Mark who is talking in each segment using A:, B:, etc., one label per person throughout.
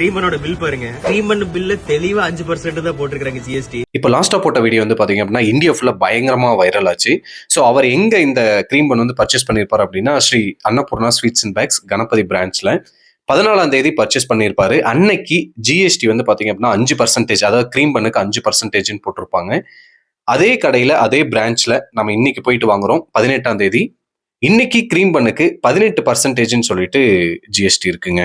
A: க்ரீமனோட bill பாருங்க. க்ரீமன் பில்ல தெளிவா அஞ்சு பர்சன்ட் தான் போட்டிருக்காங்க ஜிஎஸ்டி
B: இப்போ லாஸ்ட்டாக போட்ட வீடியோ வந்து பார்த்தீங்க அப்படின்னா இந்தியா ஃபுல்லாக பயங்கரமாக வைரல் ஆச்சு. ஸோ அவர் எங்கே இந்த க்ரீம் பன் வந்து பர்ச்சேஸ் பண்ணியிருப்பார் அப்படின்னா Sri Annapoorna sweets and bakes Ganapathi பிரான்ச்ல பதினாலாம் தேதி பர்ச்சேஸ் பண்ணியிருப்பாரு அன்னைக்கு ஜிஎஸ்டி வந்து பார்த்தீங்க அப்படின்னா அஞ்சு பர்சன்டேஜ் அதாவது க்ரீம் பண்ணுக்கு அஞ்சு பர்சன்டேஜ்னு போட்டிருப்பாங்க. அதே கடையில் அதே பிரான்ச்ல நம்ம இன்னைக்கு போயிட்டு வாங்குறோம். பதினெட்டாம் தேதி. இன்னைக்கு க்ரீம் பண்ணுக்கு பதினெட்டு பர்சன்டேஜ்னு சொல்லிட்டு ஜிஎஸ்டி இருக்குங்க.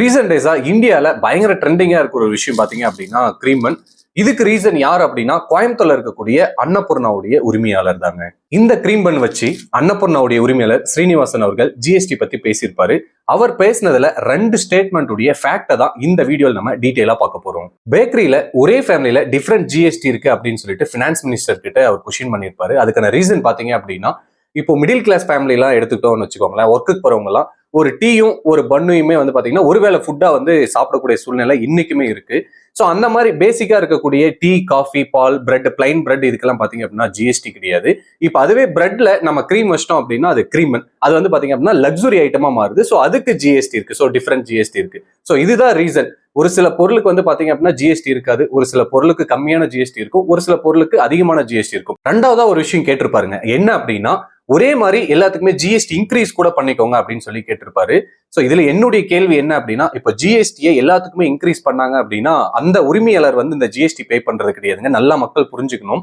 B: ரீசன் டேஸா இந்தியாவில் பயங்கர ட்ரெண்டிங்காக இருக்கிற ஒரு விஷயம் பார்த்தீங்க அப்படின்னா கிரீமன் இதுக்கு ரீசன் யார் அப்படின்னா கோயம்புத்தூர்ல இருக்கக்கூடிய அன்னபூர்ணாவுடைய உரிமையாளர் தாங்க. இந்த கிரீம் பன் வச்சு அன்னபூர்ணாவுடைய உரிமையாளர் ஸ்ரீனிவாசன் அவர்கள் ஜிஎஸ்டி பத்தி பேசியிருப்பாரு. அவர் பேசினதுல ரெண்டு ஸ்டேட்மெண்ட் உடைய ஃபேக்டை தான் இந்த வீடியோவில் நம்ம டீட்டெயிலா பார்க்க போறோம். பேக்கரியில ஒரே ஃபேமிலியில டிஃப்ரெண்ட் ஜிஎஸ்டி இருக்கு அப்படின்னு சொல்லிட்டு ஃபினான்ஸ் மினிஸ்டர் கிட்ட அவர் கொஷின் பண்ணியிருப்பாரு. அதுக்கான ரீசன் பாத்தீங்க அப்படின்னா இப்போ மிடில் கிளாஸ் ஃபேமிலிலாம் எடுத்துக்கிட்டோம்னு வச்சுக்கோங்களேன் ஒர்க்குக்கு போறவங்க ஒரு டீயும் ஒரு பன்னுயுமே வந்து பார்த்தீங்கன்னா ஒருவேளை ஃபுட்டாக வந்து சாப்பிடக்கூடிய சூழ்நிலை இன்னைக்குமே இருக்கு. ஸோ அந்த மாதிரி பேசிக்காக இருக்கக்கூடிய டீ காஃபி பால் பிரெட் பிளைன் பிரெட் இதுக்கெல்லாம் பார்த்தீங்க அப்படின்னா ஜிஎஸ்டி கிடையாது. இப்போ அதுவே பிரெட்ல நம்ம க்ரீம் வச்சிட்டோம் அப்படின்னா அது க்ரீமன் அது வந்து பார்த்தீங்க அப்படின்னா லக்ஸுரி ஐட்டமாக மாறுது. ஸோ அதுக்கு ஜிஎஸ்டி இருக்கு. ஸோ டிஃப்ரெண்ட் ஜிஎஸ்டி இருக்கு. ஸோ இதுதான் ரீசன் ஒரு சில பொருளுக்கு வந்து பாத்தீங்க அப்படின்னா ஜிஎஸ்டி இருக்காது. ஒரு சில பொருளுக்கு கம்மியான ஜிஎஸ்டி இருக்கும். ஒரு சில பொருளுக்கு அதிகமான ஜிஎஸ்டி இருக்கும். ரெண்டாவதா ஒரு விஷயம் கேட்டிருப்பாருங்க. என்ன அப்படின்னா ஒரே மாதிரி எல்லாத்துக்குமே ஜிஎஸ்டி இன்க்ரீஸ் கூட பண்ணிக்கோங்க அப்படின்னு சொல்லி கேட்டிருப்பாரு. ஸோ இதுல என்னுடைய கேள்வி என்ன அப்படின்னா இப்போ ஜிஎஸ்டியை எல்லாத்துக்குமே இன்க்ரீஸ் பண்ணாங்க அப்படின்னா அந்த உரிமையாளர் வந்து இந்த ஜிஎஸ்டி பே பண்றது கிடையாதுங்க. நல்லா மக்கள் புரிஞ்சுக்கணும்.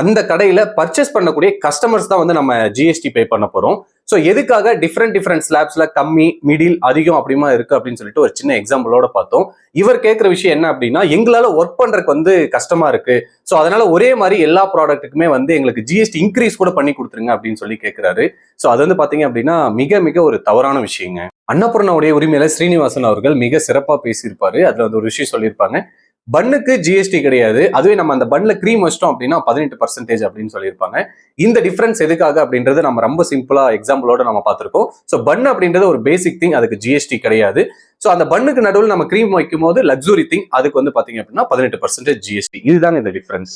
B: அந்த கடையில பர்ச்சேஸ் பண்ணக்கூடிய கஸ்டமர்ஸ் தான் வந்து நம்ம ஜிஎஸ்டி பே பண்ண போறோம். ஸோ எதுக்காக டிஃப்ரெண்ட் டிஃப்ரெண்ட் ஸ்லாப்ஸ்ல கம்மி மிடில் அதிகம் அப்படிமா இருக்கு அப்படின்னு சொல்லிட்டு ஒரு சின்ன எக்ஸாம்பிளோட பார்த்தோம். இவர் கேட்குற விஷயம் என்ன அப்படின்னா எங்களால ஒர்க் பண்றதுக்கு வந்து கஷ்டமா இருக்கு. ஸோ அதனால ஒரே மாதிரி எல்லா ப்ராடக்ட்டுக்குமே வந்து எங்களுக்கு ஜிஎஸ்டி இன்க்ரீஸ் கூட பண்ணி கொடுத்துருங்க அப்படின்னு சொல்லி கேட்கிறாரு ஸோ அது வந்து பாத்தீங்க அப்படின்னா மிக மிக ஒரு தவறான விஷயங்க. அன்னபூர்ணாவுடைய உரிமையில ஸ்ரீனிவாசன் அவர்கள் மிக சிறப்பாக பேசியிருப்பாரு. அதுல வந்து ஒரு விஷயம் சொல்லியிருப்பாங்க. பன்னுக்கு ஜிஎஸ்டி கிடையாது. அதுவே நம்ம அந்த பன்ல க்ரீம் வச்சிட்டோம் அப்படின்னா பதினெட்டு பர்சன்டேஜ் அப்படின்னு சொல்லியிருப்பாங்க. இந்த டிஃபரன்ஸ் எதுக்காக அப்படின்றது நம்ம ரொம்ப சிம்பிளா எக்ஸாம்பிளோட நம்ம பார்த்துருக்கோம். ஸோ பன் அப்படின்றது ஒரு பேசிக் திங் அதுக்கு ஜிஎஸ்டி கிடையாது. ஸோ அந்த பன்னுக்கு நடுவில் நம்ம க்ரீம் வைக்கும் போது லக்ஸுரி திங் அதுக்கு வந்து பார்த்தீங்க அப்படின்னா பதினெட்டு பர்சன்டேஜ் ஜிஎஸ்டி இதுதாங்க இந்த டிஃபரன்ஸ்